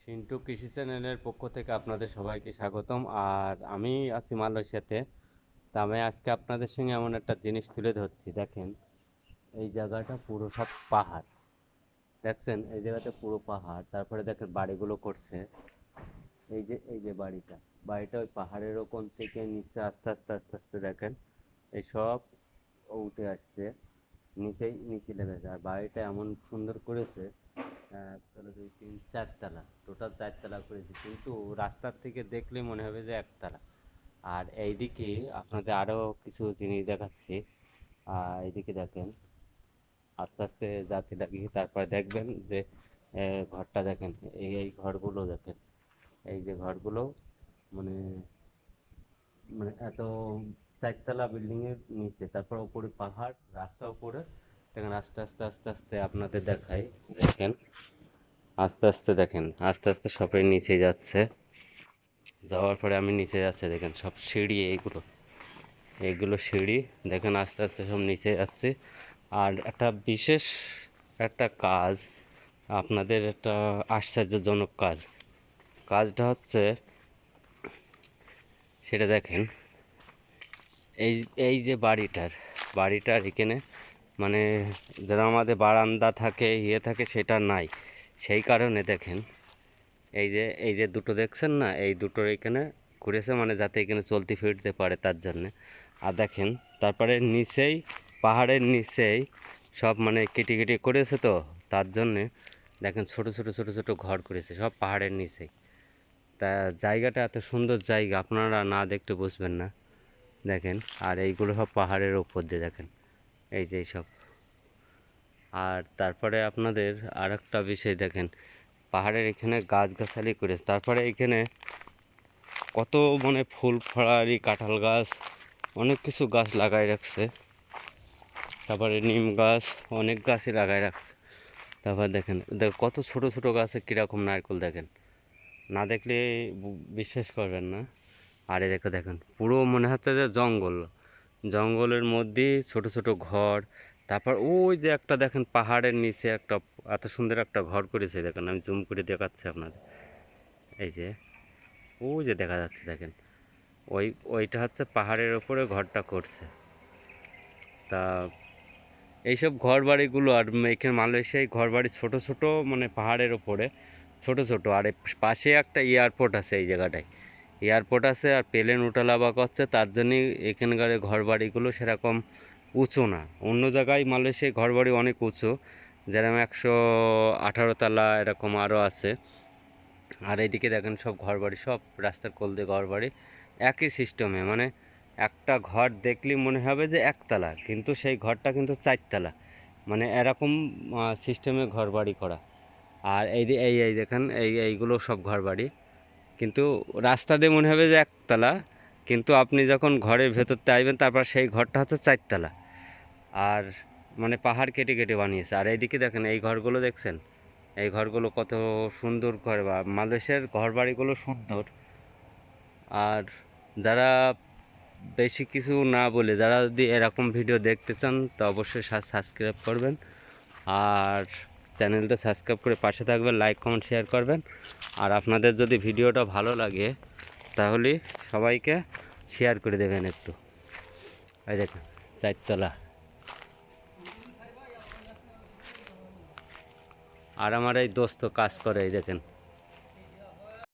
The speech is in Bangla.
সিন্টু কৃষি চ্যানেলের পক্ষ থেকে আপনাদের সবাইকে স্বাগতম। আর আমি আছি মালয়েশিয়াতে। তা আমি আজকে আপনাদের সঙ্গে এমন একটা জিনিস তুলে ধরছি। দেখেন, এই জায়গাটা পুরো সব পাহাড়। দেখছেন? এই জায়গাটা পুরো পাহাড়। তারপরে দেখেন বাড়িগুলো করছে। এই যে এই যে বাড়িটা। বাড়িটা ওই পাহাড়ের ওপর থেকে নিচে আস্তে আস্তে আস্তে আস্তে দেখেন, এই সব উঠে আসছে। নিচেই, নিচে লেগেছে আর বাড়িটা এমন সুন্দর করেছে তিন, চারতলা। টোটাল চারতলা করেছে কিন্তু রাস্তার থেকে দেখলে মনে হবে যে একতলা। আর এইদিকে আপনাদের আরও কিছু জিনিস দেখাচ্ছি। এইদিকে দেখেন। আস্তে আস্তে যাতে লাগিয়ে তারপরে দেখবেন যে ঘরটা দেখেন। এই এই ঘরগুলো দেখেন। এই যে ঘরগুলো মানে মানে এত চারতলা বিল্ডিং এর নিচে, তারপর উপরে পাহাড়, রাস্তা উপরে দেখেন, আস্তে আস্তে আস্তে আস্তে আপনাদের দেখাই। দেখেন, আস্তে আস্তে দেখেন, আস্তে আস্তে সবাই নিচে যাচ্ছে। যাওয়ার পরে আমি নিচে যাচ্ছে, দেখেন, সব সিঁড়ি এইগুলো। এইগুলো সিঁড়ি, দেখেন, আস্তে আস্তে সব নিচে যাচ্ছে। আর একটা বিশেষ একটা কাজ, আপনাদের একটা আশ্চর্যজনক কাজ। কাজটা হচ্ছে, সেটা দেখেন, এই এই যে বাড়িটার বাড়িটার এখানে মানে যারা আমাদের বারান্দা থাকে ইয়ে থাকে, সেটা নাই। সেই কারণে দেখেন, এই যে এই যে দুটো দেখছেন না, এই দুটোর এখানে করেছে মানে যাতে এখানে চলতে ফিরতে পারে তার জন্যে। আর দেখেন, তারপরে নিচেই, পাহাড়ের নিচেই সব মানে কেটে কেটে করেছে তো, তার জন্যে দেখেন ছোট ছোট ছোট ছোট ঘর করেছে, সব পাহাড়ের নিচেই। তা জায়গাটা এত সুন্দর জায়গা, আপনারা না দেখতে বুঝবেন না। দেখেন, আর এইগুলো সব পাহাড়ের ওপর দিয়ে দেখেন। এই যে সব আর তারপরে আপনাদের আর একটা বিষয় দেখেন, পাহাড়ের এখানে গাছগাছালি করেছে তারপরে এখানে কত মানে ফুল ফড়ারি কাঁঠাল গাছ, অনেক কিছু গাছ লাগাই রাখছে। তারপরে নিম গাছ, অনেক গাছই লাগাই রাখছে তারপর দেখেন, দেখ কত ছোট ছোট গাছে কীরকম নারকেল দেখেন। না দেখলে বিশ্বাস করবেন না। আরে দেখো দেখেন, পুরো মনে হচ্ছে যে জঙ্গল। জঙ্গলের মধ্যে ছোট ছোট ঘর। তারপর ওই যে একটা দেখেন পাহাড়ের নিচে একটা, এত সুন্দর একটা ঘর করেছে দেখেন, আমি জুম করে দেখাচ্ছি আপনাদের। এই যে, ওই যে দেখা যাচ্ছে দেখেন, ওই, ওইটা হচ্ছে পাহাড়ের ওপরে ঘরটা করছে। তা এইসব ঘর বাড়িগুলো আর এখানে মালয়েশিয়ায় ঘর বাড়ি ছোটো ছোটো মানে পাহাড়ের ওপরে ছোট ছোট, আর পাশে একটা এয়ারপোর্ট আছে এই জায়গাটায়। এয়ারপোর্ট আছে আর প্লেন উঠালাবা করছে, তার জন্যই এখানকার ঘর বাড়িগুলো সেরকম উঁচু না। অন্য জায়গায় মালয়েশিয়ায় ঘর বাড়ি অনেক উঁচু, যেরকম একশো আঠারো তালা এরকম আরও আছে। আর এইদিকে দেখেন সব ঘর বাড়ি সব রাস্তার কোল দিয়ে ঘর বাড়ি একই সিস্টেমে মানে একটা ঘর দেখলেই মনে হবে যে একতলা, কিন্তু সেই ঘরটা কিন্তু চারতলা। মানে এরকম সিস্টেমে ঘর বাড়ি করা। আর এই এই এই দেখেন, এই, এইগুলো সব ঘর বাড়ি কিন্তু রাস্তা দিয়ে মনে হবে যে একতলা, কিন্তু আপনি যখন ঘরের ভেতরতে আসবেন তারপর সেই ঘরটা হচ্ছে চারতলা। আর মানে পাহাড় কেটে কেটে বানিয়েছে। আর এইদিকে দেখেন, এই ঘরগুলো দেখছেন? এই ঘরগুলো কত সুন্দর ঘর, বা মালয়েশিয়ার ঘর বাড়িগুলো সুন্দর। আর যারা বেশি কিছু না বলে, যারা যদি এরকম ভিডিও দেখতে চান, তো অবশ্যই সাবস্ক্রাইব করবেন। আর চ্যানেলটা সাবস্ক্রাইব করে পাশে থাকবেন, লাইক, কমেন্ট, শেয়ার করবেন। আর আপনাদের যদি ভিডিওটা ভালো লাগে, তাহলে সবাইকে শেয়ার করে দেবেন একটু। এই দেখুন, চারতলা। আর আমার এই দোস্ত কাজ করে, এই দেখেন।